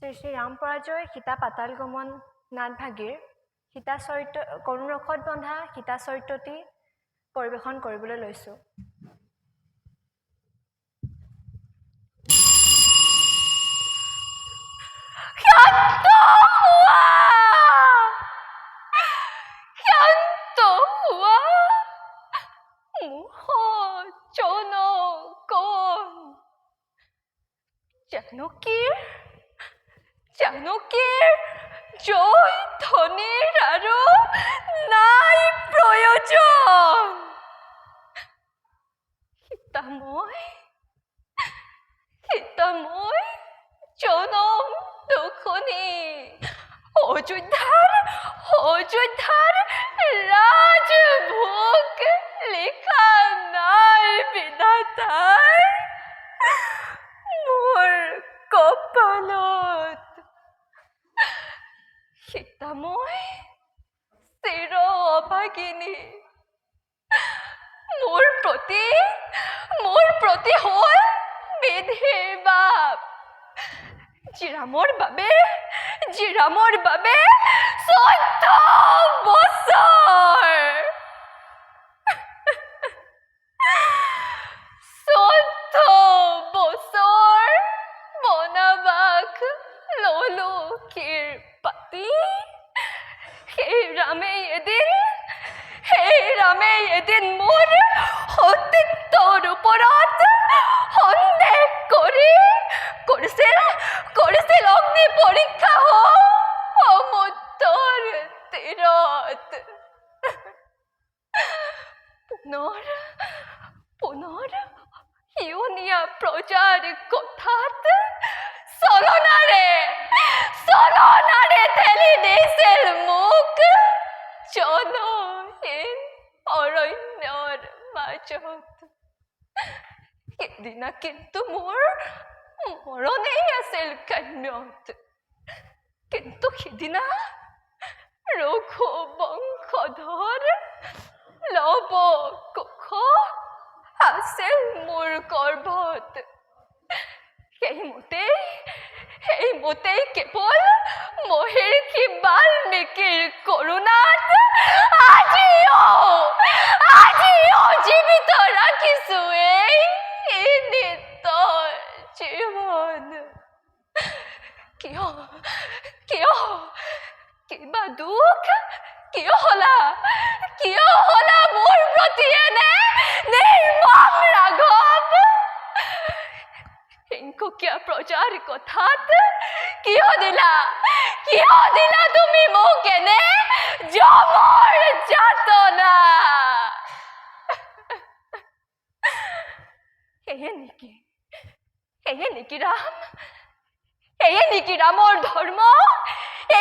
শ্ৰী শ্ৰী ৰাম পৰাজয় সীতা পাতাল গমন নাটভাগীৰ সীতা চৰিত্ৰ কৰুণ ৰসত বন্ধা সীতা চৰিত্ৰটি পৰিৱেশন কৰিবলৈ লৈছোঁ। জানকীৰ জানকীৰ জয় ধনের আরও নাই প্রয়োজন। সীতাময় সীতাময় জনম দুখনি অযোধ্যার অযোধ্যাৰ সীতাময় চিৰ অভাগিনী। মোৰ প্ৰতি মোৰ প্ৰতি হ'ল বিধিৰ বাপ। জিৰামৰ বাবে জিৰামৰ বাবে চৈধ্য বছৰ। চৈধ্য বছৰ বনবাস ললো ক্ষীৰ পাতি। সেই ৰামে এদিন সেই ৰামে এদিন মোৰ সতীত্বৰ ওপৰত সন্দেহ কৰি কৰিছিল কৰিছিল অগ্নি পৰীক্ষা সমুদ্ৰৰ তীৰত পুনৰ পুনৰ শিয়নীয়া প্ৰজাৰ কথাত অৰণ্যৰ মাজত সেইদিনা কিন্তু মোৰ মৰণেই আছিল কান্যত কিন্তু সিদিনা ৰঘু বংশধৰ লৱ কুশ আছিল মোৰ গৰ্ভত সেইমতেই সেইমতেই কেৱল মহিৰ্ষি বাল্মীকিৰ কৰোণাত আজিও আজিও জীৱিত ৰাখিছো এই নিত জীৱন কিয় কিয় কিবা দুখ কিয় হলা কিয় হলা মোৰ প্ৰতি এনে নিৰ্মম ৰাঘৱ হিংসুকীয়া প্ৰজাৰ কথাত কিয় দিলা কিয় দিলা তুমি মোক এনে সেয়ে নেকি? এহে নেকি ৰাম এহে নেকি ৰামৰ ধৰ্ম এয়ে